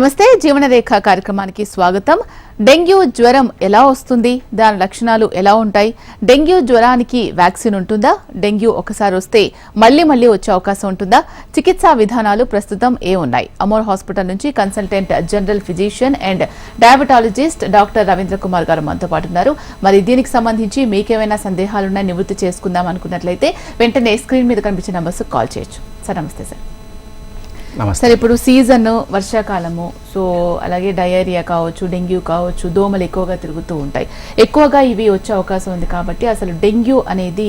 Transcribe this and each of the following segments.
నమస్తే జీవనరేఖ కార్యక్రమానికి స్వాగతం. డెంగ్యూ జ్వరం ఎలా వస్తుంది? దాని లక్షణాలు ఎలా ఉంటాయి? డెంగ్యూ జ్వరానికి వ్యాక్సిన్ ఉంటుందా? డెంగ్యూ ఒకసారి వస్తే మళ్ళీ మళ్ళీ వచ్చే అవకాశం ఉంటుందా? చికిత్సా విధానాలు ప్రస్తుతం ఏ ఉన్నాయి? అమోర్ హాస్పిటల్ నుంచి consultant general physician and diabetologist doctor Ravindra Kumar garu మనతో పాటు ఉన్నారు. మరి దీనికి సంబంధించి మీకేమైనా సందేహాలున్నా నివృత్తి చేసుకుందాం అనుకున్నట్లయితే వెంటనే స్క్రీన్ మీద కనిపించే నంబర్స్ కాల్ చేయొచ్చు. సార్ నమస్తే సార్. సరే ఇప్పుడు సీజన్ వర్షాకాలము సో అలాగే డయేరియా కావచ్చు డెంగ్యూ కావచ్చు దోమలు ఎక్కువగా తిరుగుతూ ఉంటాయి. ఎక్కువగా ఇవి వచ్చే అవకాశం ఉంది కాబట్టి అసలు డెంగ్యూ అనేది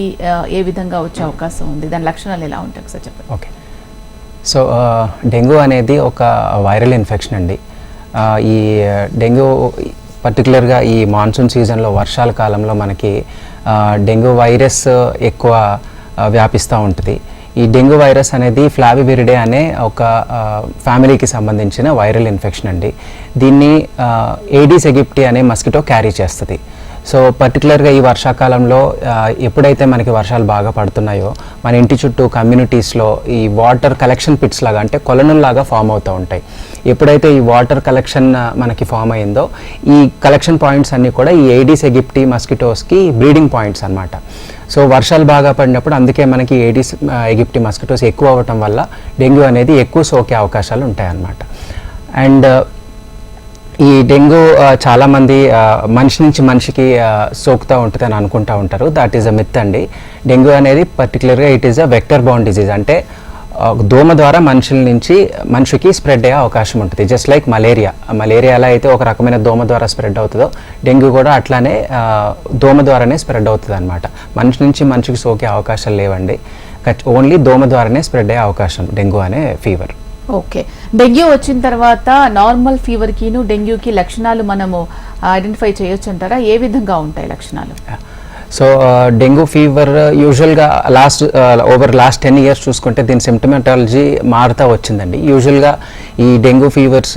ఏ విధంగా వచ్చే అవకాశం ఉంది? దాని లక్షణాలు ఎలా ఉంటాయి ఒకసారి చెప్పండి. ఓకే. సో డెంగ్యూ అనేది ఒక వైరల్ ఇన్ఫెక్షన్ అండి. ఈ డెంగ్యూ పర్టికులర్గా ఈ మాన్సూన్ సీజన్లో వర్షాల కాలంలో మనకి డెంగ్యూ వైరస్ ఎక్కువ వ్యాపిస్తూ ఉంటుంది. ఈ డెంగ్యూ వైరస్ అనేది ఫ్లావివిరిడే అనే ఒక ఫ్యామిలీకి సంబంధించిన వైరల్ ఇన్ఫెక్షన్ అండి. దీన్ని ఏడీస్ ఎగిప్టి అనే మస్కిటో క్యారీ చేస్తుంది. సో పర్టికులర్గా ఈ వర్షాకాలంలో ఎప్పుడైతే మనకి వర్షాలు బాగా పడుతున్నాయో మన ఇంటి చుట్టూ కమ్యూనిటీస్లో ఈ వాటర్ కలెక్షన్ పిట్స్ లాగా అంటే కొలనుల్లాగా ఫామ్ అవుతూ ఉంటాయి. ఎప్పుడైతే ఈ వాటర్ కలెక్షన్ మనకి ఫామ్ అయిందో ఈ కలెక్షన్ పాయింట్స్ అన్నీ కూడా ఈ ఏడీస్ ఎగిప్టీ మస్కిటోస్కి బ్రీడింగ్ పాయింట్స్ అనమాట సో వర్షాలు బాగా పడినప్పుడు అందుకే మనకి ఏడీస్ ఎగిప్టీ మస్కిటోస్ ఎక్కువ అవ్వటం వల్ల డెంగ్యూ అనేది ఎక్కువ సోకే అవకాశాలు ఉంటాయన్నమాట. అండ్ ఈ డెంగ్యూ చాలామంది మనిషి నుంచి మనిషికి సోకుతూ ఉంటుంది అని అనుకుంటా ఉంటారు. దట్ ఈస్ అ మిత్ అండి. డెంగ్యూ అనేది పర్టికులర్గా it is a vector bound disease అంటే దోమ ద్వారా మనుషుల నుంచి మనిషికి స్ప్రెడ్ అయ్యే అవకాశం ఉంటుంది. జస్ట్ లైక్ మలేరియా మలేరియా ఎలా అయితే ఒక రకమైన దోమ ద్వారా స్ప్రెడ్ అవుతుందో డెంగ్యూ కూడా అట్లానే దోమ ద్వారానే స్ప్రెడ్ అవుతుంది అనమాట మనిషి నుంచి మనిషికి సోకే అవకాశాలు లేవండి. ఓన్లీ దోమ ద్వారానే స్ప్రెడ్ అయ్యే అవకాశం డెంగ్యూ అనే ఫీవర్ ఓకే. డెంగ్యూ వచ్చిన తర్వాత నార్మల్ ఫీవర్ కిను డెంగ్యూకి లక్షణాలు మనము ఐడెంటిఫై చేయొచ్చు అంటారా ఏ విధంగా ఉంటాయి లక్షణాలు? సో డెంగ్యూ ఫీవర్ యూజువల్గా last over last ten years చూసుకుంటే దీని సిమ్టమెటాలజీ మారుతూ వచ్చిందండి. యూజువల్గా ఈ డెంగ్యూ ఫీవర్స్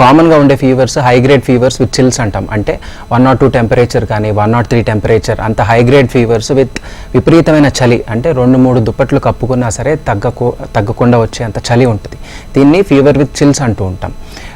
కామన్గా ఉండే fevers high grade fevers with chills అంటాం. అంటే వన్ నాట్ టూ టెంపరేచర్ కానీ వన్ నాట్ త్రీ టెంపరేచర్ అంత హై గ్రేడ్ ఫీవర్స్ విత్ విపరీతమైన చలి. అంటే రెండు మూడు దుప్పట్లు కప్పుకున్నా సరే తగ్గకు తగ్గకుండా వచ్చే అంత చలి ఉంటుంది. దీన్ని ఫీవర్ విత్ చిల్స్ అంటూ ఉంటాం.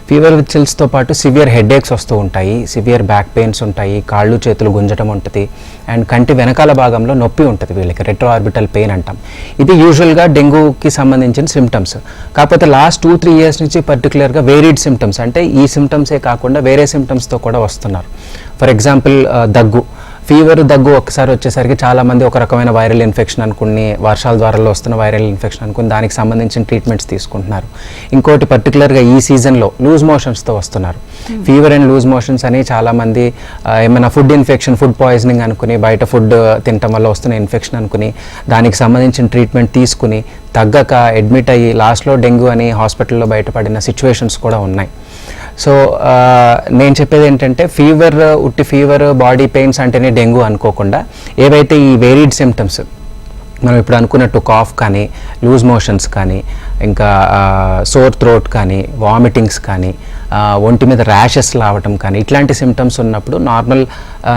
ఫీవర్ విత్ చిల్స్తో పాటు సివియర్ హెడేక్స్ వస్తూ ఉంటాయి. సివియర్ బ్యాక్ పెయిన్స్ ఉంటాయి. కాళ్ళు చేతులు గుంజటం ఉంటుంది. అండ్ కంటి వెనకాల భాగంలో నొప్పి ఉంటుంది వీళ్ళకి. రెట్రో ఆర్బిటల్ పెయిన్ అంటాం. ఇది యూజువల్గా డెంగ్యూకి సంబంధించిన సిమ్టమ్స్ కాకపోతే లాస్ట్ టూ త్రీ ఇయర్స్ నుంచి పర్టికులర్గా వేరీడ్ సిమ్టమ్స్ అంటే ఈ సిమ్టమ్సే కాకుండా వేరే సిమ్టమ్స్తో కూడా వస్తున్నారు. ఫర్ ఎగ్జాంపుల్ uh, దగ్గు. ఫీవర్ దగ్గు ఒకసారి వచ్చేసరికి చాలామంది ఒక రకమైన వైరల్ ఇన్ఫెక్షన్ అనుకుని వర్షాల ద్వారా వస్తున్న వైరల్ ఇన్ఫెక్షన్ అనుకుని దానికి సంబంధించిన ట్రీట్మెంట్స్ తీసుకుంటున్నారు. ఇంకోటి పర్టికులర్గా ఈ సీజన్లో లూజ్ మోషన్స్తో వస్తున్నారు. ఫీవర్ అండ్ లూజ్ మోషన్స్ అని చాలామంది ఏమైనా ఫుడ్ ఇన్ఫెక్షన్ ఫుడ్ పాయిజనింగ్ అనుకుని బయట ఫుడ్ తినటం వల్ల వస్తున్న ఇన్ఫెక్షన్ అనుకుని దానికి సంబంధించిన ట్రీట్మెంట్ తీసుకుని తగ్గక అడ్మిట్ అయ్యి లాస్ట్లో డెంగ్యూ అని హాస్పిటల్లో బయటపడిన సిచ్యువేషన్స్ కూడా ఉన్నాయి. సో నేను చెప్పేది ఏంటంటే ఫీవర్ ఉట్టి ఫీవర్ బాడీ పెయిన్స్ అంటేనే డెంగ్యూ అనుకోకుండా ఏవైతే ఈ వేరీడ్ సిమ్టమ్స్ మనం ఇప్పుడు అనుకున్నట్టు కాఫ్ కానీ లూజ్ మోషన్స్ కానీ ఇంకా సోర్ థ్రోట్ కానీ వామిటింగ్స్ కానీ ఒంటి మీద ర్యాషెస్ రావటం కానీ ఇట్లాంటి సిమ్టమ్స్ ఉన్నప్పుడు నార్మల్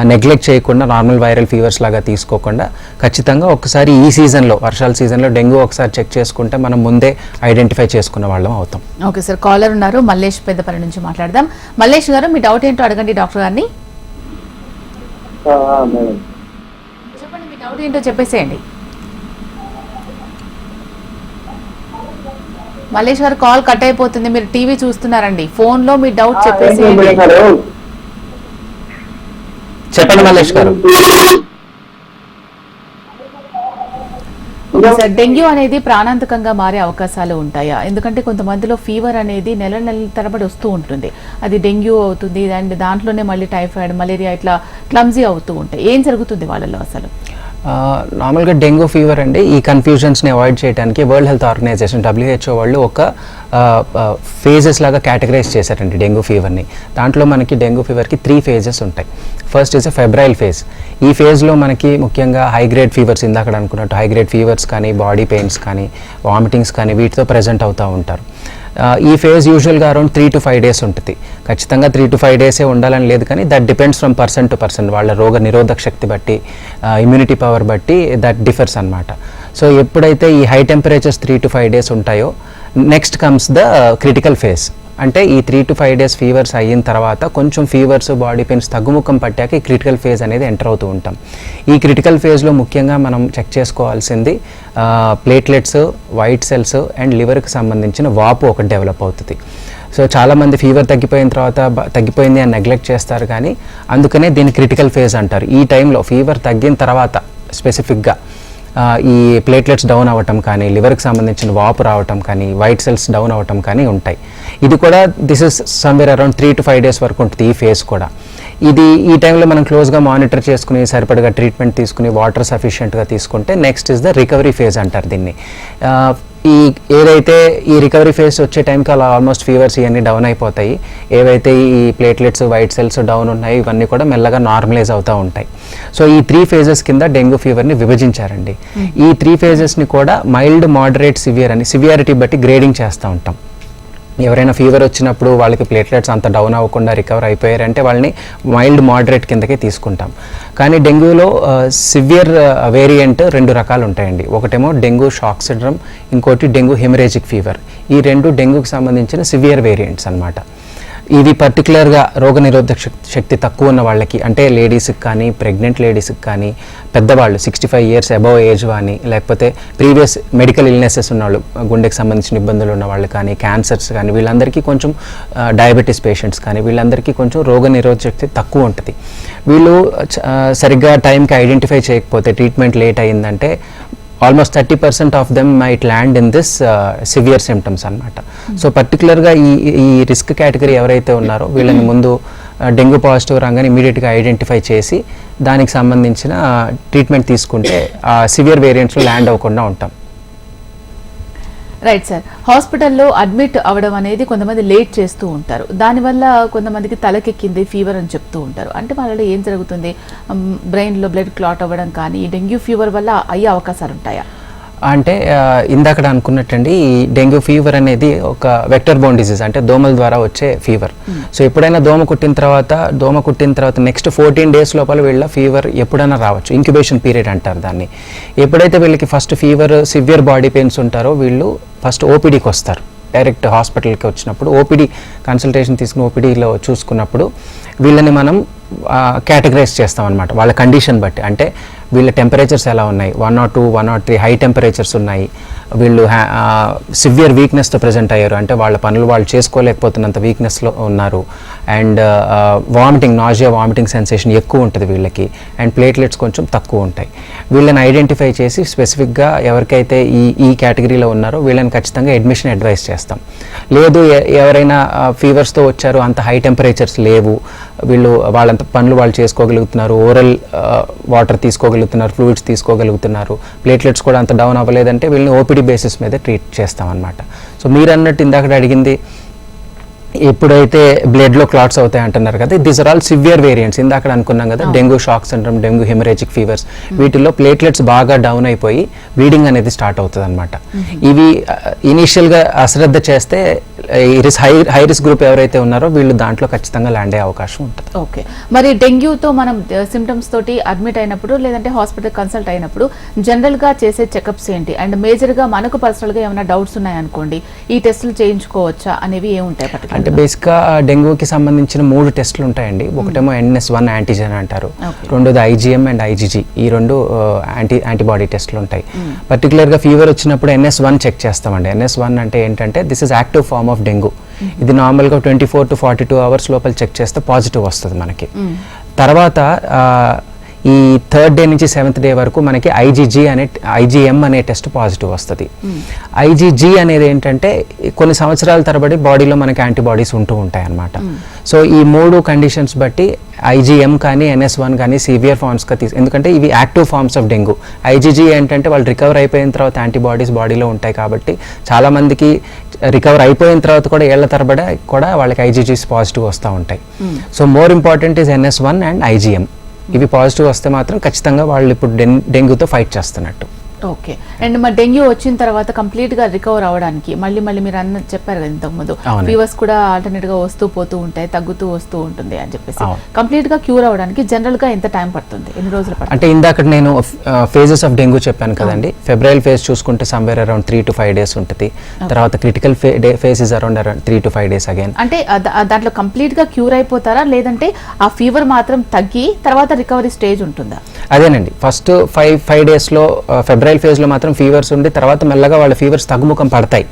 నెగ్లెక్ట్ చేయకుండా నార్మల్ వైరల్ ఫీవర్స్ లాగా తీసుకోకుండా ఖచ్చితంగా ఒకసారి ఈ సీజన్లో వర్షాల సీజన్లో డెంగ్యూ ఒకసారి చెక్ చేసుకుంటే మనం ముందే ఐడెంటిఫై చేసుకున్న వాళ్ళం అవుతాం. ఓకే సార్ కాలర్ ఉన్నారు. మల్లేష్ పెద్దపల్లి నుంచి మాట్లాడదాం. మల్లేష్ గారు మీ డౌట్ ఏంటో అడగండి డాక్టర్ గారిని. ఆ, ఆ, మేడం. చెప్పండి మీ డౌట్ ఏంటో చెప్పేసేయండి. మల్లేష్ గారు కాల్ కట్ అయిపోతుంది. మీరు టీవీ చూస్తున్నారండి. ఫోన్లో మీ డౌట్ గారు చెప్పండి మల్లేష్ గారు. డెంగ్యూ అనేది ప్రాణాంతకంగా మారే అవకాశాలు ఉంటాయా? ఎందుకంటే కొంతమందిలో ఫీవర్ అనేది నెల నెలల తరబడి వస్తూ ఉంటుంది. అది డెంగ్యూ అవుతుంది. అండ్ దాంట్లోనే మళ్ళీ టైఫాయిడ్ మలేరియా ఇట్లా క్లమ్జీ అవుతూ ఉంటాయి. ఏం జరుగుతుంది వాళ్ళలో అసలు? నార్మల్గా డెంగ్యూ ఫీవర్ అండి. ఈ కన్ఫ్యూజన్స్ని అవాయిడ్ చేయడానికి వరల్డ్ హెల్త్ ఆర్గనైజేషన్ డబ్ల్యూహెచ్ఓ వాళ్ళు ఒక ఫేజెస్ లాగా కేటగరైజ్ చేశారండి డెంగ్యూ ఫీవర్ని. దాంట్లో మనకి డెంగ్యూ ఫీవర్కి త్రీ ఫేజెస్ ఉంటాయి. First is a febrile phase ఈ ఫేజ్లో మనకి ముఖ్యంగా హై గ్రేడ్ ఫీవర్స్ ఇందాక అనుకున్నట్టు హై గ్రేడ్ ఫీవర్స్ కానీ బాడీ పెయిన్స్ కానీ వామిటింగ్స్ కానీ వీటితో ప్రజెంట్ అవుతూ ఉంటారు. ఈ ఫేజ్ యూజువల్గా around three to five days ఉంటుంది. ఖచ్చితంగా త్రీ టు ఫైవ్ డేసే ఉండాలని లేదు కానీ that depends from person to person వాళ్ళ రోగ నిరోధక శక్తి బట్టి ఇమ్యూనిటీ పవర్ బట్టి దట్ డిఫర్స్ అనమాట సో ఎప్పుడైతే ఈ high temperatures three to five days ఉంటాయో next comes the critical phase అంటే ఈ three to five days fevers అయిన తర్వాత కొంచెం ఫీవర్స్ బాడీ పెయిన్స్ తగ్గుముఖం పట్టాక ఈ క్రిటికల్ ఫేజ్ అనేది ఎంటర్ అవుతూ ఉంటాం. ఈ క్రిటికల్ ఫేజ్లో ముఖ్యంగా మనం చెక్ చేసుకోవాల్సింది ప్లేట్లెట్స్ వైట్ సెల్స్ అండ్ లివర్కి సంబంధించిన వాపు ఒకటి డెవలప్ అవుతుంది. సో చాలామంది ఫీవర్ తగ్గిపోయిన తర్వాత తగ్గిపోయింది అని నెగ్లెక్ట్ చేస్తారు కానీ అందుకనే దీన్ని క్రిటికల్ ఫేజ్ అంటారు. ఈ టైంలో ఫీవర్ తగ్గిన తర్వాత స్పెసిఫిక్గా ఈ ప్లేట్లెట్స్ డౌన్ అవ్వటం కానీ లివర్కి సంబంధించిన వాపు రావటం కానీ వైట్ సెల్స్ డౌన్ అవ్వటం కానీ ఉంటాయి. ఇది కూడా this is somewhere around three to five days వరకు ఉంటుంది ఈ ఫేస్ కూడా. ఇది ఈ టైంలో మనం క్లోజ్గా మానిటర్ చేసుకుని సరిపడగా ట్రీట్మెంట్ తీసుకుని వాటర్ సఫిషియెంట్గా తీసుకుంటే next is the recovery phase అంటారు దీన్ని. ఈ ఏదైతే ఈ రికవరీ ఫేజ్ వచ్చే టైంకి అలా ఆల్మోస్ట్ ఫీవర్స్ ఇవన్నీ డౌన్ అయిపోతాయి. ఏవైతే ఈ ప్లేట్లెట్స్ వైట్ సెల్స్ డౌన్ ఉన్నాయి ఇవన్నీ కూడా మెల్లగా నార్మలైజ్ అవుతూ ఉంటాయి. సో ఈ త్రీ ఫేజెస్ కింద డెంగ్యూ ఫీవర్ని విభజించారండి. ఈ త్రీ ఫేజెస్ని కూడా మైల్డ్ మోడరేట్ సివియర్ అని సివియారిటీ బట్టి గ్రేడింగ్ చేస్తూ ఉంటాం. ఎవరైనా ఫీవర్ వచ్చినప్పుడు వాళ్ళకి ప్లేట్లెట్స్ అంత డౌన్ అవ్వకుండా రికవర్ అయిపోయారంటే వాళ్ళని మైల్డ్ మోడరేట్ కిందకే తీసుకుంటాం. కానీ డెంగ్యూలో సివియర్ వేరియంట్ రెండు రకాలు ఉంటాయండి. ఒకటేమో డెంగ్యూ షాక్ సిండ్రమ్ ఇంకోటి డెంగ్యూ హెమరేజిక్ ఫీవర్ ఈ రెండు డెంగ్యూకి సంబంధించిన సివియర్ వేరియంట్స్ అనమాట ఇది పర్టికులర్గా రోగనిరోధక శక్- శక్తి తక్కువ ఉన్న వాళ్ళకి అంటే లేడీస్కి కానీ ప్రెగ్నెంట్ లేడీస్కి కానీ పెద్దవాళ్ళు sixty five years above age కానీ లేకపోతే ప్రీవియస్ మెడికల్ ఇల్నెసెస్ ఉన్నవాళ్ళు గుండెకి సంబంధించిన ఇబ్బందులు ఉన్న వాళ్ళు కానీ క్యాన్సర్స్ కానీ వీళ్ళందరికీ కొంచెం డయాబెటీస్ పేషెంట్స్ కానీ వీళ్ళందరికీ కొంచెం రోగనిరోధక శక్తి తక్కువ ఉంటుంది. వీళ్ళు చ- సరిగ్గా టైంకి ఐడెంటిఫై చేయకపోతే ట్రీట్మెంట్ లేట్ అయిందంటే almost thirty percent of them might land in this severe symptoms అనమాట సో పర్టికులర్గా ఈ ఈ రిస్క్ కేటగిరీ ఎవరైతే ఉన్నారో వీళ్ళని ముందు uh, డెంగ్యూ పాజిటివ్ రాగానే ఇమీడియట్గా ఐడెంటిఫై చేసి దానికి సంబంధించిన uh, ట్రీట్మెంట్ తీసుకుంటే ఆ సివియర్ వేరియంట్స్లో ల్యాండ్ అవ్వకుండా ఉంటాం. రైట్ సార్ హాస్పిటల్లో అడ్మిట్ అవ్వడం అనేది కొంతమంది లేట్ చేస్తూ ఉంటారు. దానివల్ల కొంతమందికి తలకెక్కింది ఫీవర్ అని చెప్తూ ఉంటారు. అంటే వాళ్ళలో ఏం జరుగుతుంది? బ్రెయిన్లో బ్లడ్ క్లాట్ అవ్వడం కానీ డెంగ్యూ ఫీవర్ వల్ల అయ్యే అవకాశాలు ఉంటాయా? అంటే ఆ, ఇందాకడ అనుకున్నట్టండి ఈ డెంగ్యూ ఫీవర్ అనేది ఒక వెక్టర్ బోన్ డిసీజ్ అంటే దోమల ద్వారా వచ్చే ఫీవర్. సో ఎప్పుడైనా దోమ కుట్టిన తర్వాత దోమ కుట్టిన తర్వాత నెక్స్ట్ ఫోర్టీన్ డేస్ లోపల వీళ్ళ ఫీవర్ ఎప్పుడైనా రావచ్చు. ఇంక్యుబేషన్ పీరియడ్ అంటారు దాన్ని. ఎప్పుడైతే వీళ్ళకి first fever severe body pains ఉంటారో వీళ్ళు ఫస్ట్ ఓపీడీకి వస్తారు. డైరెక్ట్ హాస్పిటల్కి వచ్చినప్పుడు ఓపీడీ కన్సల్టేషన్ తీసుకుని ఓపీడీలో చూసుకున్నప్పుడు వీళ్ళని మనం కేటగరైజ్ చేస్తాం అనమాట వాళ్ళ కండిషన్ బట్టి. అంటే వీళ్ళ టెంపరేచర్స్ ఎలా ఉన్నాయి? One not two one not three high temperatures ఉన్నాయి. వీళ్ళు సివియర్ వీక్నెస్తో ప్రజెంట్ అయ్యారు. అంటే వాళ్ళ పనులు వాళ్ళు చేసుకోలేకపోతున్నంత వీక్నెస్లో ఉన్నారు. And vomiting nausea vomiting sensation ఎక్కువ ఉంటుంది వీళ్ళకి. అండ్ ప్లేట్లెట్స్ కొంచెం తక్కువ ఉంటాయి. వీళ్ళని ఐడెంటిఫై చేసి స్పెసిఫిక్గా ఎవరికైతే ఈ ఈ కేటగిరీలో ఉన్నారో వీళ్ళని ఖచ్చితంగా అడ్మిషన్ అడ్వైస్ చేస్తాం. లేదు ఎ- ఎవరైనా ఫీవర్స్తో వచ్చారు అంత హై టెంపరేచర్స్ లేవు. వీళ్ళు వాళ్ళంత పనులు వాళ్ళు చేసుకోగలుగుతున్నారు ఓరల్ వాటర్ తీసుకోగలుగుతున్నారు ఫ్లూయిడ్స్ తీసుకోగలుగుతున్నారు ప్లేట్లెట్స్ కూడా అంత డౌన్ అవ్వలేదంటే వీళ్ళని ఓపీడీ బేసిస్ మీద ట్రీట్ చేస్తాం అనమాట సో మీరు అన్నట్టు ఇందాక అడిగింది ఎప్పుడైతే బ్లడ్లో క్లాట్స్ అవుతాయి అంటున్నారు కదా these are all severe variants ఇందాక అనుకున్నాం కదా dengue shock syndrome dengue haemorrhagic fevers. వీటిల్లో ప్లేట్లెట్స్ బాగా డౌన్ అయిపోయి బ్లీడింగ్ అనేది స్టార్ట్ అవుతుంది అనమాట ఇవి ఇనీషియల్గా అశ్రద్ధ చేస్తే రిస్ హై హై రిస్క్ గ్రూప్ ఎవరైతే ఉన్నారో వీళ్ళు దాంట్లో ఖచ్చితంగా ల్యాండ్ అయ్యే అవకాశం ఉంటుంది. ఓకే. మరి డెంగ్యూతో మనం సిమ్టమ్స్ తోటి అడ్మిట్ అయినప్పుడు లేదంటే హాస్పిటల్ కన్సల్ట్ అయినప్పుడు జనరల్గా చేసే చెకప్స్ ఏంటి? అండ్ మేజర్గా మనకు పర్సనల్గా ఏమైనా డౌట్స్ ఉన్నాయనుకోండి ఈ టెస్టులు చేయించుకోవచ్చా? అనేవి ఏముంటాయి అంటే పర్టికులర్ బేసిక్గా డెంగ్యూకి సంబంధించిన మూడు టెస్టులు ఉంటాయండి. ఒకటేమో ఎన్ఎస్ వన్ యాంటీజెన్ అంటారు. రెండోది ఐజీఎం అండ్ ఐజీజీ ఈ రెండు యాంటీ యాంటీబాడీ టెస్టులు ఉంటాయి. పర్టికులర్గా ఫీవర్ వచ్చినప్పుడు ఎన్ఎస్ వన్ చెక్ చేస్తామండి. ఎన్ఎస్ వన్ అంటే ఏంటంటే this is active form of dengue ఇది నార్మల్గా twenty four to forty two hours లోపల చెక్ చేస్తే పాజిటివ్ వస్తుంది మనకి. తర్వాత ఈ థర్డ్ డే నుంచి సెవెంత్ డే వరకు మనకి ఐజీజీ అనే ఐజీఎం అనే టెస్ట్ పాజిటివ్ వస్తుంది. ఐజీజీ అనేది ఏంటంటే కొన్ని సంవత్సరాల తరబడి బాడీలో మనకి యాంటీబాడీస్ ఉంటూ ఉంటాయి అన్నమాట సో ఈ మూడు కండిషన్స్ బట్టి ఐజీఎం కానీ ఎన్ఎస్ వన్ కానీ సివియర్ ఫార్మ్స్గా తీసు ఎందుకంటే ఇవి active forms of dengue IgG ఏంటంటే వాళ్ళు రికవర్ అయిపోయిన తర్వాత యాంటీబాడీస్ బాడీలో ఉంటాయి కాబట్టి చాలా మందికి రికవర్ అయిపోయిన తర్వాత కూడా ఏళ్ళ తరబడి కూడా వాళ్ళకి ఐజీజీస్ పాజిటివ్ వస్తూ ఉంటాయి. So more important is NS one and IgM ఇవి పాజిటివ్ వస్తే మాత్రం ఖచ్చితంగా వాళ్ళు ఇప్పుడు డెన్ డెంగ్యూతో ఫైట్ చేస్తున్నట్టు. ఓకే అండ్ మా డెంగ్యూ వచ్చిన తర్వాత కంప్లీట్గా రికవర్ అవడానికి మళ్ళీ మళ్ళీ మీరు అన్న చెప్పారు కదా ఇంతకుముందు. ఫీవర్స్ కూడా ఆల్టర్నేట్గా వస్తూ పోతూ ఉంటాయి తగ్గుతూ వస్తూ ఉంటుంది అని చెప్పేసి. కంప్లీట్గా క్యూర్ అవడానికి జనరల్గా ఎంత టైం పడుతుంది? ఎన్ని రోజులు పడుతుంది? అంటే ఇందాక నేను ఫేజెస్ ఆఫ్ డెంగ్యూ చెప్పాను కదండి. ఫెబ్రవరి ఫేజ్ చూసుకుంటే somewhere around three to five days ఉంటుంది. తర్వాత critical phase is around around three to five days again అంటే దాంట్లో కంప్లీట్గా క్యూర్ అయిపోతారా? లేదంటే ఆ ఫీవర్ మాత్రం తగ్గి తర్వాత రికవరీ స్టేజ్ ఉంటుందా? అదేనండి. ఫస్ట్ ఫైవ్ ఫైవ్ డేస్లో ఫెబ్రవరి ఫేజ్లో మాత్రం ఫీవర్స్ ఉండి తర్వాత మెల్లగా వాళ్ళ ఫీవర్స్ తగ్గుముఖం పడతాయి.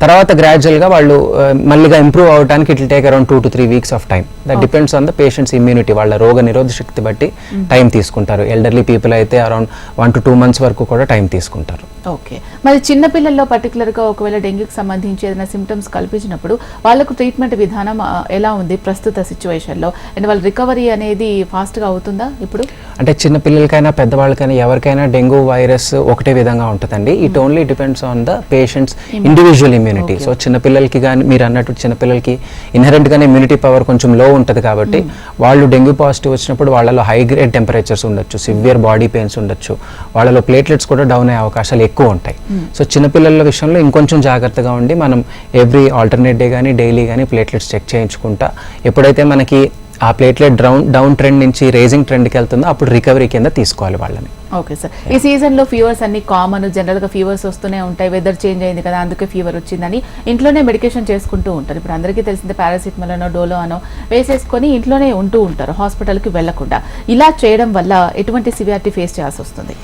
తర్వాత గ్రాడ్యువల్గా వాళ్ళు ఆ, మళ్ళీగా ఇంప్రూవ్ అవడానికి it take around two to three weeks of time that depends on the patient's immunity వాళ్ళ రోగ నిరోధ శక్తి బట్టి టైం తీసుకుంటారు. ఎల్డర్లీ పీపుల్ అయితే around one to two months వరకు కూడా టైం తీసుకుంటారు. ఓకే మరి చిన్న పిల్లల్లో పర్టికులర్గా ఒకవేళ డెంగ్యూకి సంబంధించి ఏదైనా సిమ్టమ్స్ కల్పించినప్పుడు వాళ్ళకు ట్రీట్మెంట్ విధానం ఆ, ఎలా ఉంది ప్రస్తుత సిచ్యువేషన్లో? అండ్ వాళ్ళ రికవరీ అనేది ఫాస్ట్గా అవుతుందా ఇప్పుడు? అంటే చిన్న పిల్లలకైనా పెద్దవాళ్ళకైనా ఎవరికైనా డెంగ్యూ వైరస్ ఒకటే విధంగా ఉంటుందండి. It only depends on the patient's individual immunity so చిన్న పిల్లలకి కానీ మీరు అన్నట్టు చిన్న పిల్లలకి ఇన్హరెంట్ గానే ఇమ్యూనిటీ పవర్ కొంచెం లో ఉంటుంది కాబట్టి వాళ్ళు డెంగ్యూ పాజిటివ్ వచ్చినప్పుడు వాళ్ళలో హై గ్రేడ్ టెంపరేచర్స్ ఉండొచ్చు సివియర్ బాడీ పెయిన్స్ ఉండొచ్చు. వాళ్ళలో ప్లేట్లెట్స్ కూడా డౌన్ అయ్యే అవకాశాలు ఎక్కువ ఉంటాయి. సో చిన్నపిల్లల విషయంలో ఇంకొంచెం జాగ్రత్తగా ఉండి మనం ఎవ్రీ ఆల్టర్నేట్ డే కానీ డైలీ కానీ ప్లేట్లెట్స్ చెక్ చేయించుకుంటా. ఎప్పుడైతే మనకి ఆ ప్లేట్లెట్ డౌన్ డౌన్ ట్రెండ్ నుంచి రేజింగ్ ట్రెండ్కి వెళ్తుందో అప్పుడు రికవరీ కింద తీసుకోవాలి వాళ్ళని. ఓకే సార్ ఈ సీజన్లో ఫీవర్స్ అన్ని కామన్ జనరల్గా ఫీవర్స్ వస్తూనే ఉంటాయి. వెదర్ చేంజ్ అయింది కదా అందుకే ఫీవర్ వచ్చిందని ఇంట్లోనే మెడికేషన్ చేసుకుంటూ ఉంటారు. ఇప్పుడు అందరికీ తెలిసిందే పారాసిటమాల్ అనో డోలో అనో వేసేసుకొని ఇంట్లోనే ఉంటూ ఉంటారు హాస్పిటల్కి వెళ్ళకుండా ఇలా చేయడం వల్ల ఎటువంటి సివియారిటీ ఫేస్ చేయాల్సి వస్తుంది?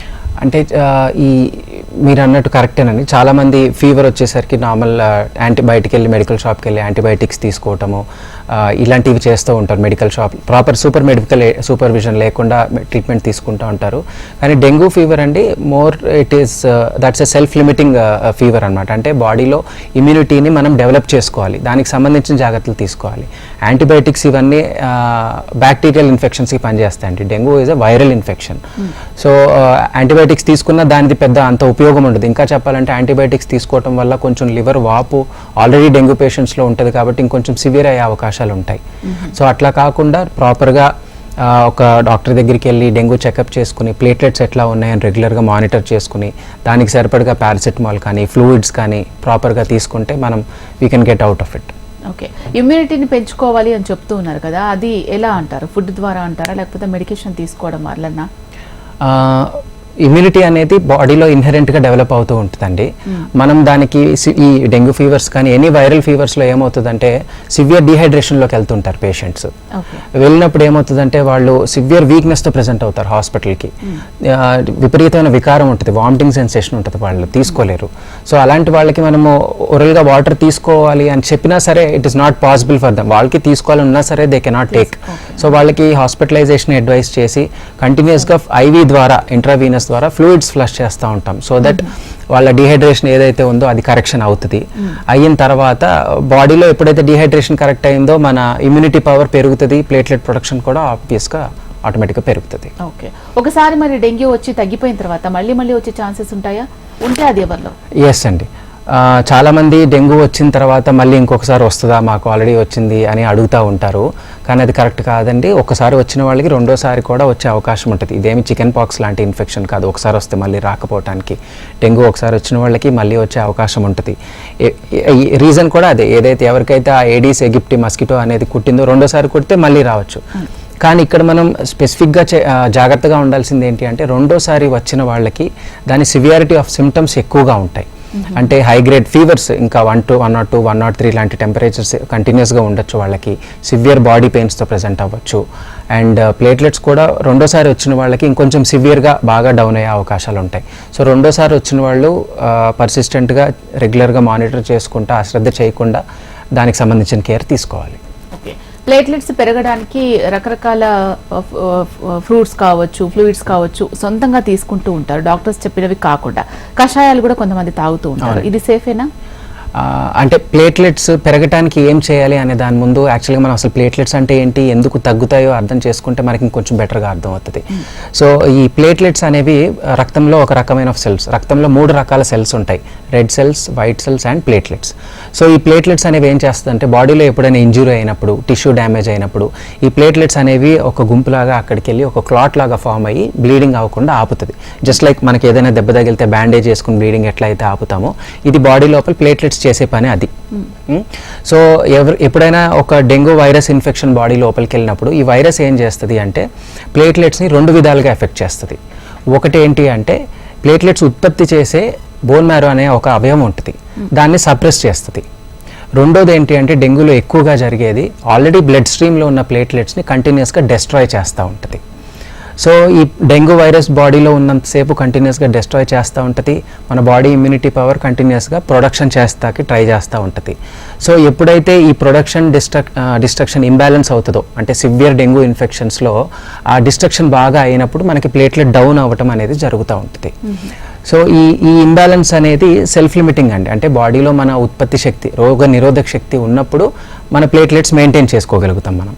అంటే ఈ మీరు అన్నట్టు కరెక్టేనండి చాలామంది ఫీవర్ వచ్చేసరికి నార్మల్ యాంటీబయాటిక్ వెళ్ళి మెడికల్ షాప్కి వెళ్ళి యాంటీబయాటిక్స్ తీసుకోవటము ఇలాంటివి చేస్తూ ఉంటారు medical shop proper super medical supervision లేకుండా ట్రీట్మెంట్ తీసుకుంటూ ఉంటారు. కానీ డెంగ్యూ ఫీవర్ అండి more it is that's a self limiting fever అనమాట అంటే బాడీలో ఇమ్యూనిటీని మనం డెవలప్ చేసుకోవాలి. దానికి సంబంధించిన జాగ్రత్తలు తీసుకోవాలి. యాంటీబయాటిక్స్ ఇవన్నీ బ్యాక్టీరియల్ ఇన్ఫెక్షన్స్కి పనిచేస్తాయండి. Dengue is a viral infection so antibiotics తీసుకున్న దానిది పెద్ద అంత ఉపయోగం ఉండదు. ఇంకా చెప్పాలంటే యాంటీబయాటిక్స్ తీసుకోవటం వల్ల కొంచెం లివర్ వాపు ఆల్రెడీ డెంగ్యూ పేషెంట్స్లో ఉంటుంది కాబట్టి ఇంకొంచెం సివియర్ అయ్యే అవకాశాలు ఉంటాయి. సో అట్లా కాకుండా ప్రాపర్గా ఒక డాక్టర్ దగ్గరికి వెళ్ళి డెంగ్యూ చెకప్ చేసుకుని ప్లేట్లెట్స్ ఎట్లా ఉన్నాయని రెగ్యులర్గా మానిటర్ చేసుకుని దానికి సరిపడగా పారాసిటమాల్ కానీ ఫ్లూయిడ్స్ కానీ ప్రాపర్గా తీసుకుంటే మనం we can get out of it okay ఇమ్యూనిటీని పెంచుకోవాలి అని చెప్తూ ఉన్నారు కదా అది ఎలా అంటారు? ఫుడ్ ద్వారా అంటారా? లేకపోతే మెడికేషన్ తీసుకోవడం వల్లనా ఇమ్యూనిటీ అనేది బాడీలో ఇన్హెరెంట్గా డెవలప్ అవుతూ ఉంటుందండి. మనం దానికి ఈ డెంగ్యూ ఫీవర్స్ కానీ ఎనీ వైరల్ ఫీవర్స్లో ఏమవుతుందంటే సివియర్ డీహైడ్రేషన్లోకి వెళ్తుంటారు పేషెంట్స్ వెళ్ళినప్పుడు ఏమవుతుందంటే వాళ్ళు సివియర్ వీక్నెస్తో ప్రెజెంట్ అవుతారు హాస్పిటల్కి విపరీతమైన వికారం ఉంటుంది వామిటింగ్ సెన్సేషన్ ఉంటుంది వాళ్ళు తీసుకోలేరు. సో అలాంటి వాళ్ళకి మనము ఒరల్గా వాటర్ తీసుకోవాలి అని చెప్పినా సరే it is not possible for them వాళ్ళకి తీసుకోవాలని ఉన్నా సరే దే కెనాట్ టేక్ సో వాళ్ళకి హాస్పిటలైజేషన్ అడ్వైస్ చేసి కంటిన్యూస్గా ఐవీ ద్వారా ఇంట్రావీనస్ ద్వారా ఫ్లూయిడ్స్ ఫ్లష్ చేస్తూ ఉంటాం. సో దట్ వాళ్ళ డిహైడ్రేషన్ ఏదైతే ఉందో అది కరెక్షన్ అవుతుంది. అయిన తర్వాత బాడీలో ఎప్పుడైతే డిహైడ్రేషన్ కరెక్ట్ అయిందో మన ఇమ్యూనిటీ పవర్ పెరుగుతుంది ప్లేట్లెట్ ప్రొడక్షన్ కూడా ఆబ్వియస్గా ఆటోమేటిక్గా పెరుగుతుంది. ఓకే. ఒకసారి మరి డెంగ్యూ వచ్చి తగ్గిపోయిన తర్వాత మళ్ళీ మళ్ళీ వచ్చే ఛాన్సెస్ ఉంటాయా? ఉంటే అది ఎవరిలో? ఎస్ అండి. చాలామంది డెంగ్యూ వచ్చిన తర్వాత మళ్ళీ ఇంకొకసారి వస్తుందా? మాకు ఆల్రెడీ వచ్చింది అని అడుగుతూ ఉంటారు. కానీ అది కరెక్ట్ కాదండి. ఒకసారి వచ్చిన వాళ్ళకి రెండోసారి కూడా వచ్చే అవకాశం ఉంటుంది. ఇదేమి చికెన్ పాక్స్ లాంటి ఇన్ఫెక్షన్ కాదు. ఒకసారి వస్తే మళ్ళీ రాకపోవటానికి. డెంగ్యూ ఒకసారి వచ్చిన వాళ్ళకి మళ్ళీ వచ్చే అవకాశం ఉంటుంది. రీజన్ కూడా అదే. ఏదైతే ఎవరికైతే ఆ ఏడీస్ ఎగిప్టి మస్కిటో అనేది కుట్టిందో రెండోసారి కుడితే మళ్ళీ రావచ్చు. కానీ ఇక్కడ మనం స్పెసిఫిక్గా చే- జాగ్రత్తగా ఉండాల్సింది ఏంటి అంటే రెండోసారి వచ్చిన వాళ్ళకి దాని సివియారిటీ ఆఫ్ సిమ్టమ్స్ ఎక్కువగా ఉంటాయి. అంటే హై గ్రేడ్ ఫీవర్స్ ఇంకా one two one not two one not three లాంటి టెంపరేచర్స్ కంటిన్యూస్గా ఉండొచ్చు వాళ్ళకి. సివియర్ బాడీ పెయిన్స్తో ప్రజెంట్ అవ్వచ్చు. అండ్ ప్లేట్లెట్స్ uh, కూడా రెండోసారి వచ్చిన వాళ్ళకి ఇంకొంచెం సివియర్గా బాగా డౌన్ అయ్యే అవకాశాలు ఉంటాయి. సో రెండోసారి వచ్చిన వాళ్ళు పర్సిస్టెంట్గా రెగ్యులర్గా మానిటర్ చేసుకుంటా అశ్రద్ధ చేయకుండా దానికి సంబంధించిన కేర్ తీసుకోవాలి. ప్లేట్లెట్స్ పెరగడానికి రకరకాల ఫ్రూట్స్ కావచ్చు ఫ్లూయిడ్స్ కావచ్చు సొంతంగా తీసుకుంటూ ఉంటారు. డాక్టర్స్ చెప్పినవి కాకుండా. కషాయాలు కూడా కొంతమంది తాగుతూ ఉంటారు. ఇది సేఫేనా? అంటే ప్లేట్లెట్స్ పెరగటానికి ఏం చేయాలి అనే దాని ముందు యాక్చువల్గా మనం అసలు ప్లేట్లెట్స్ అంటే ఏంటి ఎందుకు తగ్గుతాయో అర్థం చేసుకుంటే మనకి ఇంకొంచెం బెటర్గా అర్థం అవుతుంది సో ఈ ప్లేట్లెట్స్ అనేవి రక్తంలో ఒక రకమైన సెల్స్ రక్తంలో మూడు రకాల సెల్స్ ఉంటాయి. Red cells white cells and platelets so ఈ ప్లేట్లెట్స్ అనేవి ఏం చేస్తుందంటే బాడీలో ఎప్పుడైనా ఇంజురీ అయినప్పుడు టిష్యూ డ్యామేజ్ అయినప్పుడు ఈ ప్లేట్లెట్స్ అనేవి ఒక గుంపులాగా అక్కడికి వెళ్ళి ఒక క్లాట్ లాగా ఫామ్ అయ్యి బ్లీడింగ్ అవ్వకుండా ఆపుతుంది. జస్ట్ లైక్ మనకి ఏదైనా దెబ్బ తగిలితే బ్యాండేజ్ చేసుకుని బ్లీడింగ్ ఎట్లా అయితే ఆపుతామో ఇది బాడీ లోపల ప్లేట్లెట్స్ చేసే పని అది? సో ఎవరు ఎప్పుడైనా ఒక డెంగ్యూ వైరస్ ఇన్ఫెక్షన్ బాడీ లోపలికి వెళ్ళినప్పుడు ఈ వైరస్ ఏం చేస్తుంది అంటే ప్లేట్లెట్స్ని రెండు విధాలుగా ఎఫెక్ట్ చేస్తుంది. ఒకటి ఏంటి అంటే ప్లేట్లెట్స్ ఉత్పత్తి చేసే బోన్ మ్యారో అనే ఒక అవయవం ఉంటుంది. దాన్ని సప్రెస్ చేస్తుంది. రెండోది ఏంటి అంటే డెంగ్యూలో ఎక్కువగా జరిగేది ఆల్రెడీ బ్లడ్ స్ట్రీమ్లో ఉన్న ప్లేట్లెట్స్ని కంటిన్యూస్గా డెస్ట్రాయ్ చేస్తూ ఉంటుంది. సో ఈ డెంగ్యూ వైరస్ బాడీలో ఉన్నంతసేపు కంటిన్యూస్గా డెస్ట్రాయ్ చేస్తూ ఉంటుంది. మన బాడీ ఇమ్యూనిటీ పవర్ కంటిన్యూస్గా ప్రొడక్షన్ చేస్తాకి ట్రై చేస్తూ ఉంటుంది. సో ఎప్పుడైతే ఈ ప్రొడక్షన్ డిస్ట్రక్ డిస్ట్రక్షన్ ఇంబ్యాలెన్స్ అవుతుందో అంటే సివియర్ డెంగ్యూ ఇన్ఫెక్షన్స్లో ఆ డిస్ట్రక్షన్ బాగా అయినప్పుడు మనకి ప్లేట్లెట్ డౌన్ అవ్వటం అనేది జరుగుతూ ఉంటుంది. సో ఈ ఈ ఇంబ్యాలెన్స్ అనేది సెల్ఫ్ లిమిటింగ్ అండి. అంటే బాడీలో మన ఉత్పత్తి శక్తి రోగ నిరోధక శక్తి ఉన్నప్పుడు మన ప్లేట్లెట్స్ మెయింటైన్ చేసుకోగలుగుతాం మనం.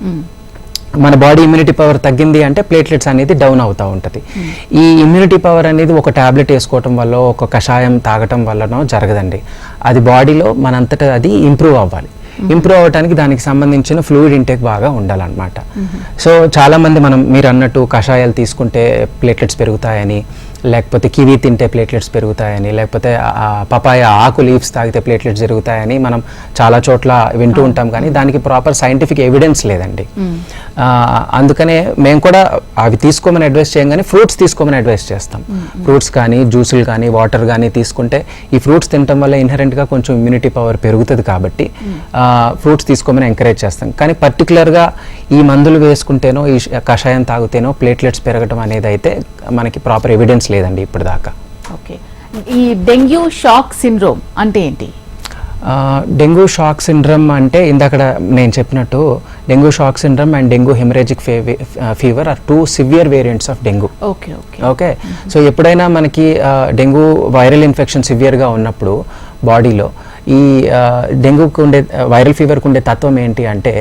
మన బాడీ ఇమ్యూనిటీ పవర్ తగ్గింది అంటే ప్లేట్లెట్స్ అనేది డౌన్ అవుతూ ఉంటుంది. ఈ ఇమ్యూనిటీ పవర్ అనేది ఒక టాబ్లెట్ వేసుకోవటం వల్ల ఒక కషాయం తాగటం వల్లనో జరగదండి. అది బాడీలో మనంతటా అది ఇంప్రూవ్ అవ్వాలి. ఇంప్రూవ్ అవ్వడానికి దానికి సంబంధించిన ఫ్లూయిడ్ ఇంటేక్ బాగా ఉండాలన్నమాట. సో చాలామంది మనం మీరు అన్నట్టు కషాయాలు తీసుకుంటే ప్లేట్లెట్స్ పెరుగుతాయని లేకపోతే కివీ తింటే ప్లేట్లెట్స్ పెరుగుతాయని లేకపోతే పపాయ ఆకు లీవ్స్ తాగితే ప్లేట్లెట్స్ పెరుగుతాయని మనం చాలా చోట్ల వింటూ ఉంటాం కానీ దానికి ప్రాపర్ సైంటిఫిక్ ఎవిడెన్స్ లేదండి. అందుకనే మేము కూడా అవి తీసుకోమని అడ్వైస్ చేయం కానీ ఫ్రూట్స్ తీసుకోమని అడ్వైస్ చేస్తాం. ఫ్రూట్స్ కానీ జ్యూసులు కానీ వాటర్ కానీ తీసుకుంటే ఈ ఫ్రూట్స్ తినటం వల్ల ఇన్హరెంట్గా కొంచెం ఇమ్యూనిటీ పవర్ పెరుగుతుంది కాబట్టి ఫ్రూట్స్ తీసుకోమని ఎంకరేజ్ చేస్తాం. కానీ పర్టికులర్గా ఈ మందులు వేసుకుంటేనో ఈ కషాయం తాగితేనో ప్లేట్లెట్స్ పెరగడం అనేది అయితే మనకి ప్రాపర్ ఎవిడెన్స్ లేదండి ఇప్పుడు దాకా ఓకే. ఈ డెంగ్యూ షాక్ సిండ్రోమ్ అంటే ఏంటి? డెంగ్యూ షాక్ సిండ్రమ్ అంటే ఇందాక నేను చెప్పినట్టు dengue shock syndrome and dengue hemorrhagic fever are two severe variants of dengue. Okay okay. Okay? So ఎప్పుడైనా మనకి డెంగ్యూ వైరల్ ఇన్ఫెక్షన్ సివియర్గా ఉన్నప్పుడు బాడీలో ఈ డెంగ్యూకి ఉండే వైరల్ ఫీవర్కి ఉండే తత్వం ఏంటి అంటే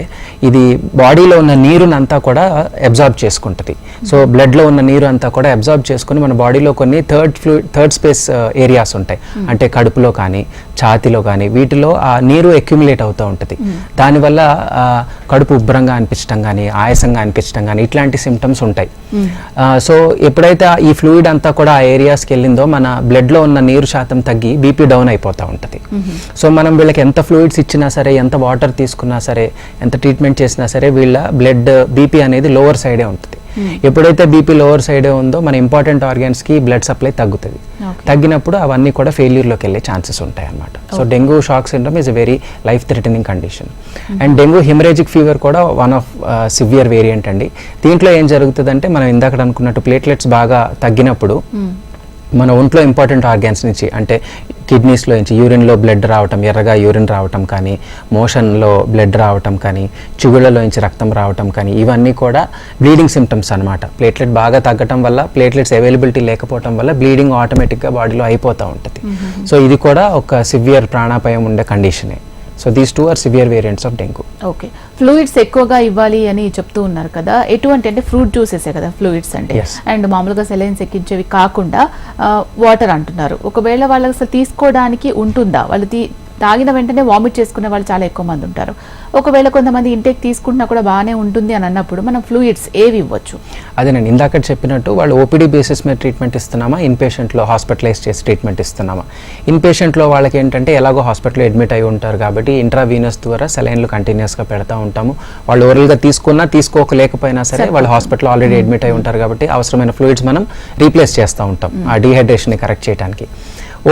ఇది బాడీలో ఉన్న నీరునంతా కూడా అబ్జార్బ్ చేసుకుంటుంది. సో బ్లడ్లో ఉన్న నీరు అంతా కూడా అబ్జార్బ్ చేసుకుని మన బాడీలో కొన్ని third flu third space areas ఉంటాయి. అంటే కడుపులో కానీ ఛాతిలో కానీ వీటిలో ఆ నీరు అక్యుములేట్ అవుతూ ఉంటుంది. దానివల్ల కడుపు ఉబ్బరంగా అనిపించడం కానీ ఆయాసంగా అనిపించడం కానీ ఇట్లాంటి సిమ్టమ్స్ ఉంటాయి. సో ఎప్పుడైతే ఈ ఫ్లూయిడ్ అంతా కూడా ఆ ఏరియాస్కి వెళ్ళిందో మన బ్లడ్లో ఉన్న నీరు శాతం తగ్గి బీపీ డౌన్ అయిపోతూ ఉంటుంది. సో మనం వీళ్ళకి ఎంత ఫ్లూయిడ్స్ ఇచ్చినా సరే ఎంత వాటర్ తీసుకున్నా సరే ఎంత ట్రీట్మెంట్ చేసినా సరే వీళ్ళ బ్లడ్ బీపీ అనేది లోవర్ సైడే ఉంటుంది. ఎప్పుడైతే బీపీ లోవర్ సైడే ఉందో మన ఇంపార్టెంట్ ఆర్గాన్స్కి బ్లడ్ సప్లై తగ్గుతుంది. తగ్గినప్పుడు అవన్నీ కూడా ఫెయిల్యూర్లోకి వెళ్ళే ఛాన్సెస్ ఉంటాయి అన్నమాట so dengue shock syndrome is very life threatening condition and dengue hemorrhagic fever కూడా వన్ ఆఫ్ సివియర్ వేరియంట్ అండి. దీంట్లో ఏం జరుగుతుందంటే మనం ఇందాక అనుకున్నట్టు ప్లేట్లెట్స్ బాగా తగ్గినప్పుడు మన ఒంట్లో ఇంపార్టెంట్ ఆర్గాన్స్ నుంచి అంటే కిడ్నీస్లో నుంచి యూరిన్లో బ్లడ్ రావటం ఎర్రగా యూరిన్ రావటం కానీ మోషన్లో బ్లడ్ రావటం కానీ చిగుళ్ళలో నుంచి రక్తం రావటం కానీ ఇవన్నీ కూడా బ్లీడింగ్ సిమ్టమ్స్ అనమాట ప్లేట్లెట్ బాగా తగ్గటం వల్ల ప్లేట్లెట్స్ అవైలబిలిటీ లేకపోవటం వల్ల బ్లీడింగ్ ఆటోమేటిక్గా బాడీలో అయిపోతూ ఉంటుంది. సో ఇది కూడా ఒక సివియర్ ప్రాణాపాయం ఉండే కండిషనే so these two are severe variants of dengue okay fluids ఎక్కువగా ఇవ్వాలి అని చెప్తూ ఉన్నారు కదా. ఎటువంటి అంటే ఫ్రూట్ జ్యూసెసే కదా ఫ్లూయిడ్స్ అంటే. అండ్ మామూలుగా సెలైన్స్ ఎక్కించేవి కాకుండా వాటర్ అంటున్నారు. ఒకవేళ వాళ్ళకి అసలు తీసుకోవడానికి ఉంటుందా? వాళ్ళు తాగిన వెంటనే వామిట్ చేసుకునే వాళ్ళు చాలా ఎక్కువ మంది ఉంటారు. ఒకవేళ కొంతమంది ఇంటేక్ తీసుకుంటున్నా కూడా బాగానే ఉంటుంది అని అన్నప్పుడు మనం ఫ్లూయిడ్స్ ఏవి ఇవ్వచ్చు? అదేనండి ఇందాక చెప్పినట్టు వాళ్ళు ఓపీడీ బేసిస్ మీద ట్రీట్మెంట్ ఇస్తున్నామా? ఇన్ పేషెంట్లో హాస్పిటలైజ్ చేసి ట్రీట్మెంట్ ఇస్తున్నామా? ఇన్ పేషెంట్లో వాళ్ళకి ఏంటంటే ఎలాగో హాస్పిటల్లో అడ్మిట్ అయి ఉంటారు కాబట్టి ఇంట్రావీనస్ ద్వారా సెలైన్లు కంటిన్యూస్గా పెడతా ఉంటాము. వాళ్ళు ఓరల్గా తీసుకున్నా తీసుకోకలేకపోయినా సరే వాళ్ళు హాస్పిటల్లో ఆల్రెడీ అడ్మిట్ అయి ఉంటారు కాబట్టి అవసరమైన ఫ్లూయిడ్స్ మనం రీప్లేస్ చేస్తూ ఉంటాం. ఆ డీహైడ్రేషన్ని కరెక్ట్ చేయడానికి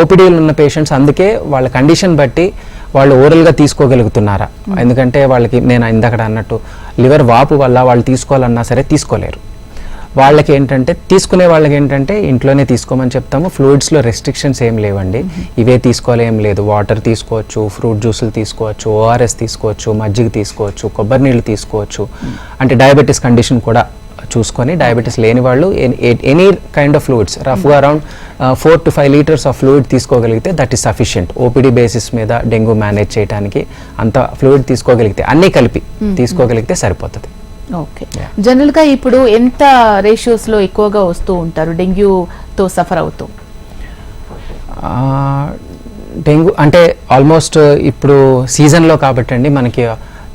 ఓపీడీలు ఉన్న పేషెంట్స్ అందుకే వాళ్ళ కండిషన్ బట్టి వాళ్ళు ఓరల్గా తీసుకోగలుగుతున్నారా? ఎందుకంటే వాళ్ళకి నేను ఇందక్కడ అన్నట్టు లివర్ వాపు వల్ల వాళ్ళు తీసుకోవాలన్నా సరే తీసుకోలేరు. వాళ్ళకి ఏంటంటే తీసుకునే వాళ్ళకి ఏంటంటే ఇంట్లోనే తీసుకోమని చెప్తాము. ఫ్లూయిడ్స్లో రెస్ట్రిక్షన్స్ ఏం లేవండి. ఇవే తీసుకోవాలి ఏం లేదు. వాటర్ తీసుకోవచ్చు ఫ్రూట్ జ్యూసులు తీసుకోవచ్చు ఓఆర్ఎస్ తీసుకోవచ్చు మజ్జిగ తీసుకోవచ్చు కొబ్బరి నీళ్ళు తీసుకోవచ్చు. అంటే డయాబెటీస్ కండిషన్ కూడా చూసుకొని డయాబెటీస్ లేని వాళ్ళు ఎనీ కైండ్ ఆఫ్ ఫ్లూయిడ్స్ రఫ్గా around four to five litres of fluid తీసుకోగలిగితే that is sufficient OPD basis మీద డెంగ్యూ మేనేజ్ చేయడానికి అంత ఫ్లూయిడ్ తీసుకోగలిగితే అన్నీ కలిపి తీసుకోగలిగితే సరిపోతుంది. ఓకే జనరల్గా ఇప్పుడు ఎంత రేషియోస్లో ఎక్కువగా వస్తూ ఉంటారు? డెంగ్యూతో సఫర్ అవుతూ? డెంగ్యూ అంటే ఆల్మోస్ట్ ఇప్పుడు సీజన్లో కాబట్టి అండి మనకి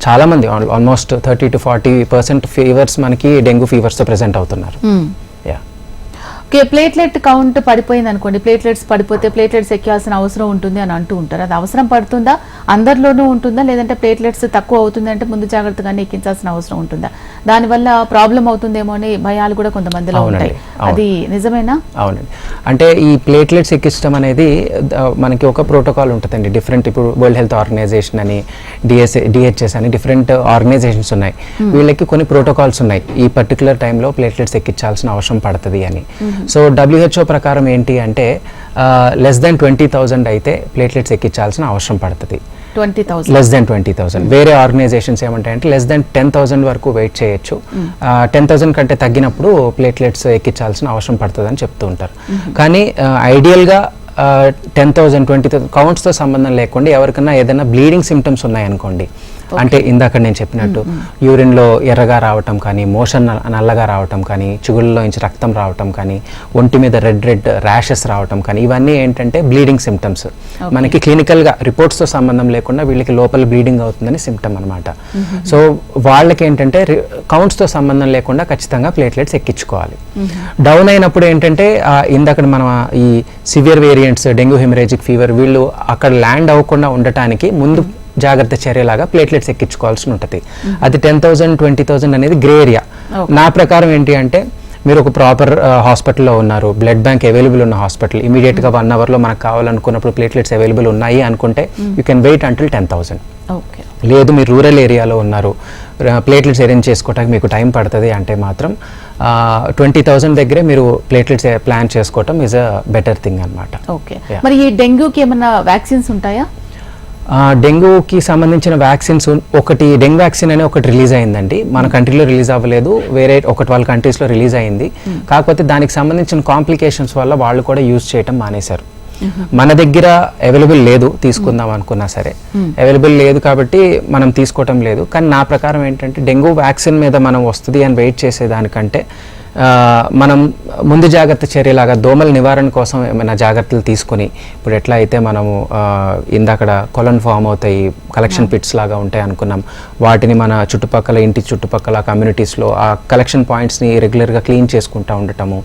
చాలామంది almost thirty to forty percent fevers మనకి డెంగ్యూ ఫీవర్స్తో ప్రజెంట్ అవుతున్నారు. Hmm. ఓకే ప్లేట్లెట్ కౌంట్ పడిపోయింది అనుకోండి ప్లేట్లెట్స్ పడిపోతే ప్లేట్లెట్స్ ఎక్కాల్సిన అవసరం ఉంటుంది అని అంటూ ఉంటారు. అది అవసరం పడుతుందా? అందరిలోనూ ఉంటుందా? లేదంటే ప్లేట్లెట్స్ తక్కువ అవుతుంది అంటే ముందు జాగ్రత్తగానే ఎక్కించాల్సిన అవసరం ఉంటుందా? దానివల్ల ప్రాబ్లం అవుతుందేమో అని భయాలు కూడా కొంతమందిలో ఉంటాయి. అది నిజమేనా? అవునండి. అంటే ఈ ప్లేట్లెట్స్ ఎక్కించడం అనేది మనకి ఒక ప్రోటోకాల్ ఉంటుందండి. డిఫరెంట్ ఇప్పుడు వరల్డ్ హెల్త్ ఆర్గనైజేషన్ అని డిఎస్ డిహెచ్ఎస్ అని డిఫరెంట్ ఆర్గనైజేషన్స్ ఉన్నాయి. వీళ్ళకి కొన్ని ప్రోటోకాల్స్ ఉన్నాయి. ఈ పర్టికులర్ టైంలో ప్లేట్లెట్స్ ఎక్కించాల్సిన అవసరం పడుతుంది అని. సో డబ్ల్యూహెచ్ఓ ప్రకారం ఏంటి అంటే లెస్ దెన్ ట్వంటీ థౌజండ్ అయితే ప్లేట్లెట్స్ ఎక్కించాల్సిన అవసరం పడుతుంది. లెస్ దెన్ ట్వంటీ థౌసండ్ వేరే ఆర్గనైజేషన్స్ ఏమంటాయంటే లెస్ దెన్ టెన్ థౌసండ్ వరకు వెయిట్ చేయొచ్చు. టెన్ థౌసండ్ కంటే తగ్గినప్పుడు ప్లేట్లెట్స్ ఎక్కించాల్సిన అవసరం పడుతుందని చెప్తూ ఉంటారు. కానీ ఐడియల్గా టెన్ థౌసండ్ ట్వంటీ థౌసండ్ కౌంట్స్తో సంబంధం లేకుండా ఎవరికైనా ఏదైనా బ్లీడింగ్ సిమ్టమ్స్ ఉన్నాయనుకోండి అంటే ఇందాక నేను చెప్పినట్టు యూరిన్లో ఎర్రగా రావటం కానీ మోషన్ నల్లగా రావటం కానీ చిగుళ్ళలో నుంచి రక్తం రావటం కానీ ఒంటి మీద రెడ్ రెడ్ ర్యాషెస్ రావటం కానీ ఇవన్నీ ఏంటంటే బ్లీడింగ్ సిమ్టమ్స్. మనకి క్లినికల్గా రిపోర్ట్స్తో సంబంధం లేకుండా వీళ్ళకి లోపల బ్లీడింగ్ అవుతుందని సిమ్టమ్ అనమాట సో వాళ్ళకి ఏంటంటే కౌంట్స్తో సంబంధం లేకుండా ఖచ్చితంగా ప్లేట్లెట్స్ ఎక్కించుకోవాలి. డౌన్ అయినప్పుడు ఏంటంటే ఇందాక మనం ఈ severe variants dengue hemorrhagic fever వీళ్ళు అక్కడ ల్యాండ్ అవ్వకుండా ఉండటానికి ముందు జాగ్రత్త చర్యలాగా ప్లేట్లెట్స్ ఎక్కించుకోవాల్సి ఉంటుంది. అది టెన్ థౌసండ్ ట్వంటీ థౌసండ్ అనేది గ్రే ఏరియా. నా ప్రకారం ఏంటి అంటే మీరు ఒక ప్రాపర్ హాస్పిటల్లో ఉన్నారు. బ్లడ్ బ్యాంక్ అవైలబుల్ ఉన్న హాస్పిటల్. ఇమీడియట్గా వన్ అవర్లో మనకు కావాలనుకున్నప్పుడు ప్లేట్లెట్స్ అవైలబుల్ ఉన్నాయి అనుకుంటే you can wait until ten thousand okay. లేదు మీరు రూరల్ ఏరియాలో ఉన్నారు. ప్లేట్లెట్స్ అరేంజ్ చేసుకోవడానికి మీకు టైం పడుతుంది అంటే మాత్రం ట్వంటీ థౌసండ్ దగ్గరే మీరు ప్లేట్లెట్స్ ప్లాన్ చేసుకోవటం ఈజ్ అ బెటర్ థింగ్ అనమాట ఓకే. మరి ఈ డెంగ్యూకి ఏమన్నా వ్యాక్సిన్స్ ఉంటాయా? డెంగ్యూకి సంబంధించిన వ్యాక్సిన్స్ ఒకటి డెంగ్ వ్యాక్సిన్ అనే ఒకటి రిలీజ్ అయిందండి. మన కంట్రీలో రిలీజ్ అవ్వలేదు. వేరే ఒక ట్వెల్వ్ కంట్రీస్లో రిలీజ్ అయింది. కాకపోతే దానికి సంబంధించిన కాంప్లికేషన్స్ వల్ల వాళ్ళు కూడా యూజ్ చేయటం మానేశారు. మన దగ్గర అవైలబుల్ లేదు తీసుకుందాం అనుకున్నా సరే. అవైలబుల్ లేదు కాబట్టి మనం తీసుకోవటం లేదు. కానీ నా ప్రకారం ఏంటంటే డెంగ్యూ వ్యాక్సిన్ మీద మనం వస్తుంది అని వెయిట్ చేసేదానికంటే మనం ముందు జాగ్రత్త చర్యలాగా దోమల నివారణ కోసం ఏమైనా జాగ్రత్తలు తీసుకొని ఇప్పుడు ఎట్లా అయితే మనము ఇందాకడ కొలన్ ఫామ్ అవుతాయి కలెక్షన్ పిట్స్ లాగా ఉంటాయి అనుకున్నాం. వాటిని మన చుట్టుపక్కల ఇంటి చుట్టుపక్కల కమ్యూనిటీస్లో ఆ కలెక్షన్ పాయింట్స్ని రెగ్యులర్గా క్లీన్ చేసుకుంటూ ఉండటము.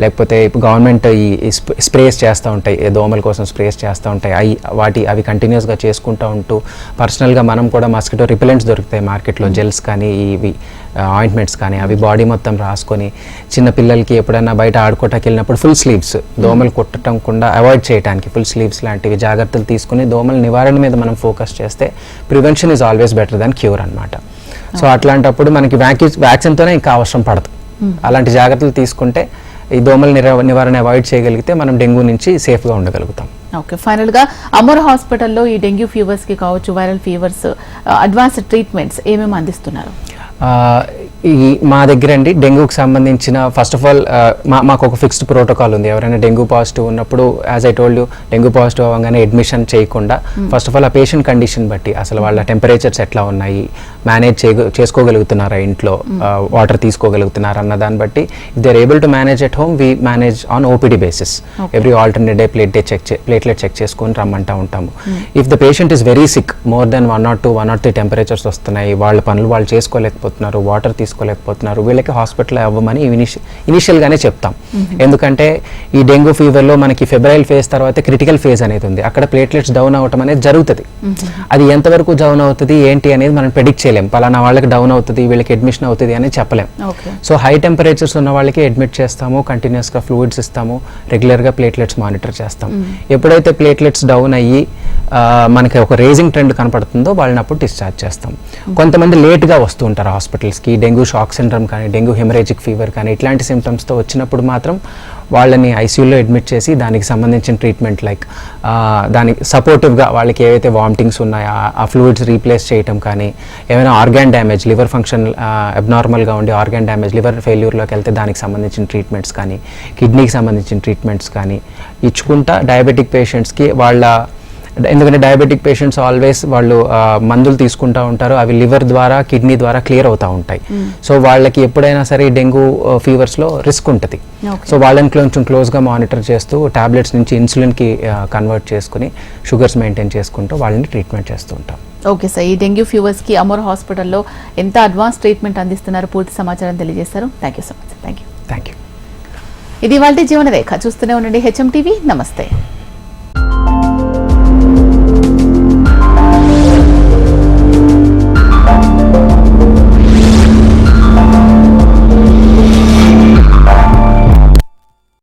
లేకపోతే గవర్నమెంట్ ఈ స్ప్రేస్ చేస్తూ ఉంటాయి దోమల కోసం స్ప్రేస్ చేస్తూ ఉంటాయి అవి వాటి అవి కంటిన్యూస్గా చేసుకుంటూ ఉంటూ పర్సనల్గా మనం కూడా మస్కిటో రిపెలెంట్స్ దొరుకుతాయి మార్కెట్లో జెల్స్ కానీ ఇవి ఆయింట్మెంట్స్ కానీ అవి బాడీ మొత్తం రాసుకొని చిన్న పిల్లలకి ఎప్పుడైనా బయట ఆడుకోవటానికి వెళ్ళినప్పుడు ఫుల్ స్లీవ్స్ దోమలు కొట్టడం కూడా అవాయిడ్ చేయడానికి ఫుల్ స్లీవ్స్ లాంటివి జాగ్రత్తలు తీసుకుని దోమల నివారణ మీద మనం ఫోకస్ చేస్తే prevention is always better than cure అనమాట సో అట్లాంటప్పుడు మనకి వ్యాక్సి వ్యాక్సిన్తోనే ఇంకా అవసరం పడదు. అలాంటి జాగ్రత్తలు తీసుకుంటే ఈ దోమల నివారణ అవాయిడ్ చేయగలిగితే మనం డెంగ్యూ నుంచి సేఫ్గా ఉండగలుగుతాం. ఓకే ఫైనల్గా అమర్ హాస్పిటల్లో ఈ డెంగ్యూ ఫీవర్స్కి కావచ్చు వైరల్ ఫీవర్స్ అడ్వాన్స్డ్ ట్రీట్మెంట్స్ ఏమేమి అందిస్తున్నారు? ఈ మా దగ్గర అండి డెంగ్యూకి సంబంధించిన ఫస్ట్ ఆఫ్ ఆల్ మా మాకు ఒక ఫిక్స్డ్ ప్రోటోకాల్ ఉంది. ఎవరైనా డెంగ్యూ పాజిటివ్ ఉన్నప్పుడు as I told dengue positive అవ్వగానే అడ్మిషన్ చేయకుండా ఫస్ట్ ఆఫ్ ఆల్ ఆ పేషెంట్ కండిషన్ బట్టి అసలు వాళ్ళ టెంపరేచర్స్ ఎట్లా ఉన్నాయి మేనేజ్ చేయ చేసుకోగలుగుతున్నారా ఇంట్లో వాటర్ తీసుకోగలుగుతున్నారా అన్న దాన్ని బట్టి if they are able to manage at home we manage on OPD basis every alternate day plate day check platelet check చేసుకొని రమ్మంటా ఉంటాము. If the patient is very sick more than one not two one not three temperatures వస్తున్నాయి వాళ్ళ పనులు వాళ్ళు చేసుకోలేకపోతున్నారు water తీసుకోలేకపోతున్నారు వీళ్ళకి hospital అవ్వమని ఇనిషి ఇనిషియల్గానే చెప్తాం. ఎందుకంటే ఈ డెంగ్యూ ఫీవర్లో మనకి ఫెబ్రైల్ ఫేజ్ తర్వాత క్రిటికల్ ఫేజ్ అనేది ఉంది. అక్కడ ప్లేట్లెట్స్ డౌన్ అవ్వటం అనేది జరుగుతుంది. అది ఎంతవరకు డౌన్ అవుతుంది ఏంటి అనేది మనం ప్రెడిక్ట్ చేయలేం పలానా వాళ్ళకి డౌన్ అవుతుంది వీళ్ళకి అడ్మిషన్ అవుతుంది అని చెప్పలేం. సో హై టెంపరేచర్స్ ఉన్న వాళ్ళకి అడ్మిట్ చేస్తాము కంటిన్యూస్గా ఫ్లూయిడ్స్ ఇస్తాము రెగ్యులర్గా ప్లేట్లెట్స్ మానిటర్ చేస్తాం. ఎప్పుడైతే ప్లేట్లెట్స్ డౌన్ అయ్యి మనకి ఒక రేజింగ్ ట్రెండ్ కనపడుతుందో వాళ్ళని అప్పుడు డిశ్చార్జ్ చేస్తాం. కొంతమంది లేట్గా వస్తూ ఉంటారు హాస్పిటల్స్కి డెంగ్యూ షాక్ సిండ్రమ్ కానీ డెంగ్యూ హెమరేజిక్ ఫీవర్ కానీ ఇట్లాంటి సిమ్టమ్స్తో వచ్చినప్పుడు మాత్రం వాళ్ళని ఐసీయూలో అడ్మిట్ చేసి దానికి సంబంధించిన ట్రీట్మెంట్ లైక్ దానికి సపోర్టివ్గా వాళ్ళకి ఏవైతే వామిటింగ్స్ ఉన్నాయో ఆ- ఫ్లూయిడ్స్ రీప్లేస్ చేయటం కానీ ఏమైనా ఆర్గాన్ డ్యామేజ్ లివర్ ఫంక్షన్ అబ్నార్మల్గా ఉండి ఆర్గాన్ డ్యామేజ్ లివర్ ఫెయిల్యూర్లోకి వెళ్తే దానికి సంబంధించిన ట్రీట్మెంట్స్ కానీ కిడ్నీకి సంబంధించిన ట్రీట్మెంట్స్ కానీ ఇచ్చుకుంటా డయాబెటిక్ పేషెంట్స్కి వాళ్ళ ఎందుకంటే డయాబెటిక్ పేషెంట్స్ ఆల్వేస్ వాళ్ళు మందులు తీసుకుంటూ ఉంటారు. అవి లివర్ ద్వారా కిడ్నీ ద్వారా క్లియర్ అవుతూ ఉంటాయి. సో వాళ్ళకి ఎప్పుడైనా సరే డెంగ్యూ ఫీవర్స్లో రిస్క్ ఉంటుంది. సో వాళ్ళని కొంచెం క్లోజ్గా మానిటర్ చేస్తూ టాబ్లెట్స్ నుంచి ఇన్సులిన్కి కన్వర్ట్ చేసుకుని షుగర్స్ మెయింటైన్ చేసుకుంటూ వాళ్ళని ట్రీట్మెంట్ చేస్తూ ఉంటాం. ఓకే సార్ ఈ డెంగ్యూ ఫీవర్స్కి అమోర్ హాస్పిటల్లో ఎంత అడ్వాన్స్ ట్రీట్మెంట్ అందిస్తున్నారు? పూర్తి సమాచారం తెలియజేస్తారు thank you so much thank you thank you ఇది వాళ్ళ జీవన రేఖ. చూస్తూనే ఉండండి. హెచ్ఎం టీవీ నమస్తే.